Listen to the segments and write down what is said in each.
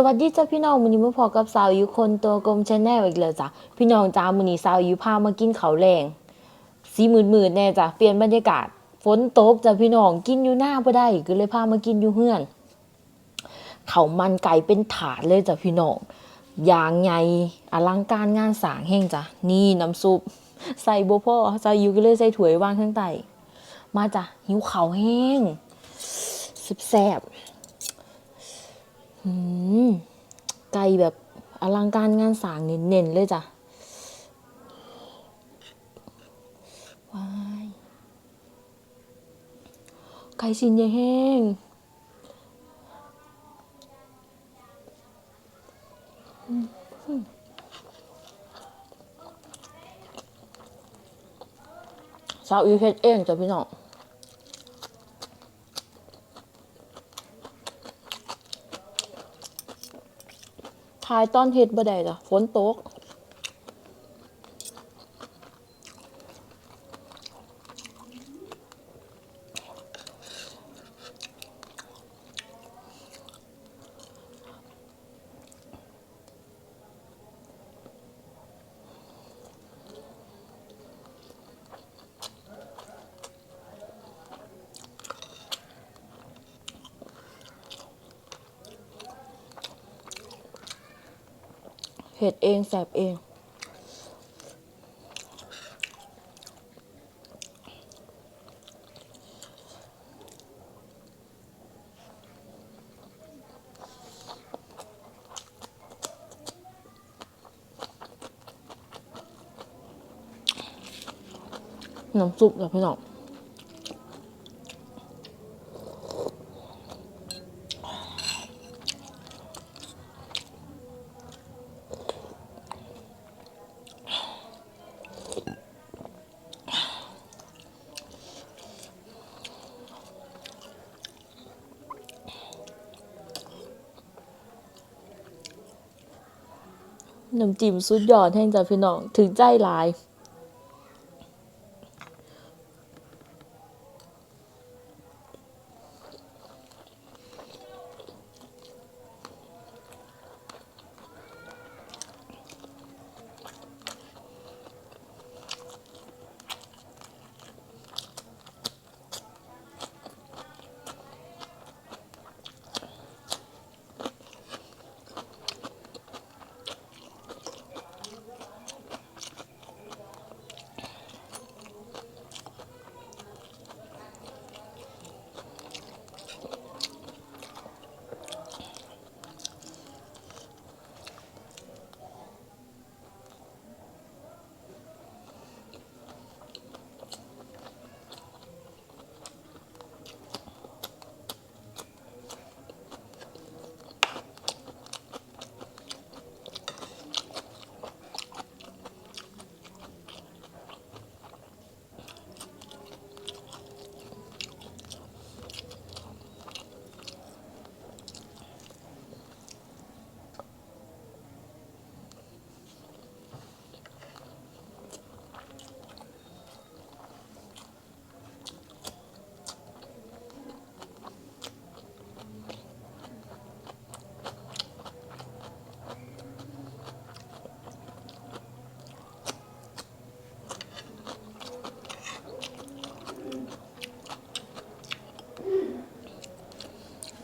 สวัสดีจ้าพี่น้องมื้อนี้มาพอกับสาวอยู่คนตัวกลมชาแนลอีกแล้วจ้ะพี่น้องจ้ามื้อนี้สาวอยู่พามากินเขาแรงสีมืดๆแน่จ้ะเปลี่ยนบรรยากาศฝนตกจ้ะพี่น้องกินอยู่หน้าบ่ได้ก็เลยพามากินอยู่เฮือนเขามันไก่เป็นถาดเลยจ้ะพี่น้องอย่างใหญ่อลังการงานสางแห่งจ้ะนี่น้ำซุปใส่บ่พอสาวอยู่ก็เลยใส่ถ้วยวางข้างใต้มาจ้ะหิวเขาแห้งแซ่บๆ ไก่แบบอลังการงานสร้างเน้นๆเลยจ้ะว้ายไก่ชิ้นใหญ่แห้งอืมอืมสาวอีเฮ็ดเองจ้ะพี่น้อง ทายตอนเฮ็ดบ่ได้จ้ะฝนตก เฮ็ดเองแสบเอง น้ำซุปเหรอพี่น้อง น้ำจิ้มสุดยอดแห่งจ้ะพี่น้อง ถึงใจหลาย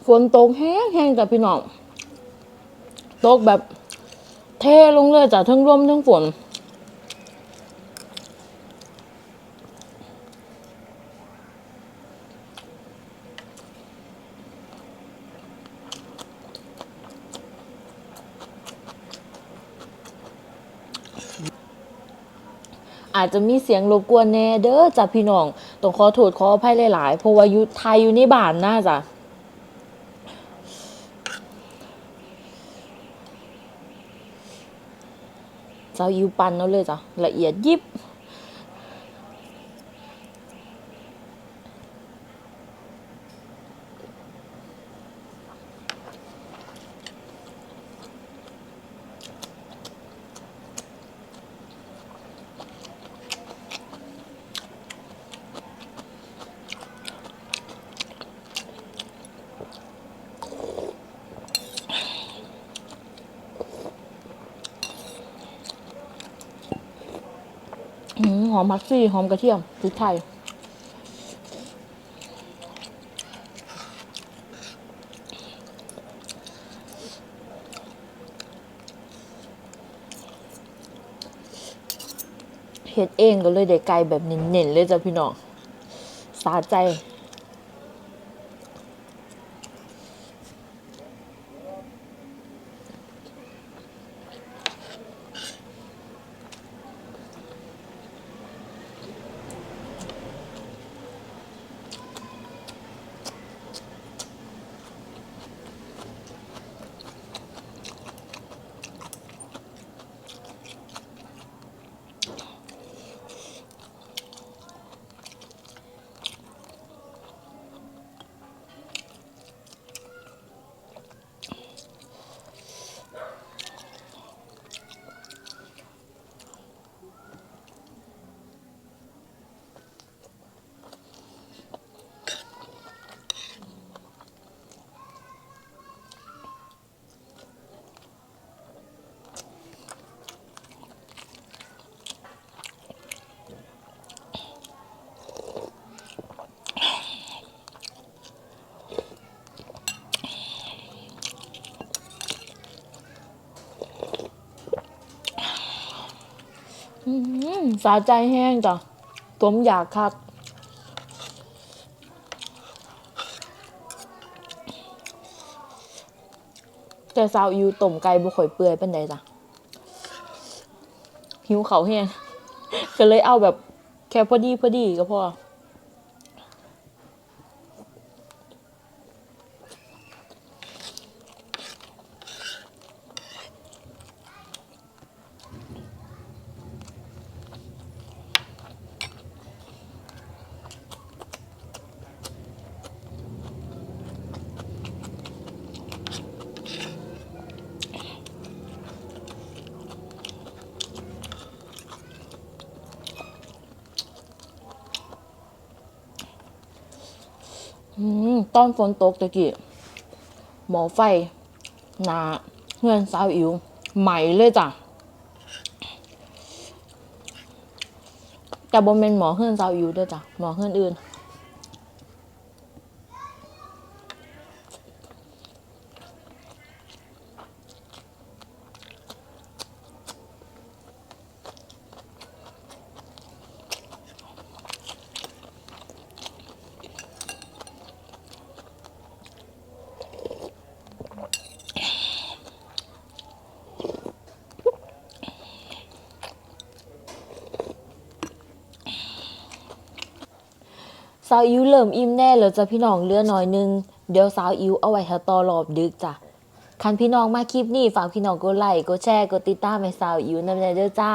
ฝนตกแห้งแห้งจ้ะพี่น้องตกแบบเทลงเลยจ้ะทั้งร่มทั้งฝนอาจจะมีเสียงรบกวนแน่เด้อจ้ะพี่น้องต้องขอโทษขออภัยหลายๆ เพราะว่าอยู่ไทยอยู่ในบ้านน่าจ้ะ เจ้ายิวปันเอาเลยจ้ะละเอียดยิบ หอมผักชีหอมกระเทียมพริกไทยเฮ็ดเองก็เลยได้ไก่แบบเน้นๆเลยจ้ะพี่น้องสาใจ อืม สาใจแห้งจ้ะผมอยากคักแต่สาวอิวต้มไก่บ่ข่อยเปื่อยเป็นไดจ้ะหิวเขาแห้งก็เลยเอาแบบแค่พอดีพอดีก็พอ ตอนฝนตกตะกี้หมอไฟหนาเงื่อนสาวอิ๋วใหม่เลยจ้ะแต่บนเป็นหมอเฮือนสาวอิ๋วด้วยจ้ะหมอเฮือนอื่นาวอิวเริ่มอิ่มแน่แล้วจ้ะพี่น้องเลือหน่อยนึง เดี๋ยวสาวอิวเอาไว้ถ้าต่อรอบดึกจ้ะคันพี่น้องมาคลิปนี้ฝากพี่น้องกดไลค์กดแชร์กดติดตามให้สาวอิวนำเด้อจ้า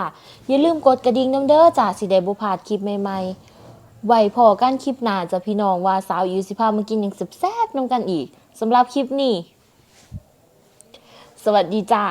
อย่าลืมกดกระดิ่งนำเด้อจ้าสิได้บ่พลาดคลิปใหม่ๆไว้พอกันคลิปหน้าจ้ะพี่น้องว่าสาวอิวสิพามากินหยังแซ่บๆนำกันอีกสำหรับคลิปนี้ สวัสดีจ้า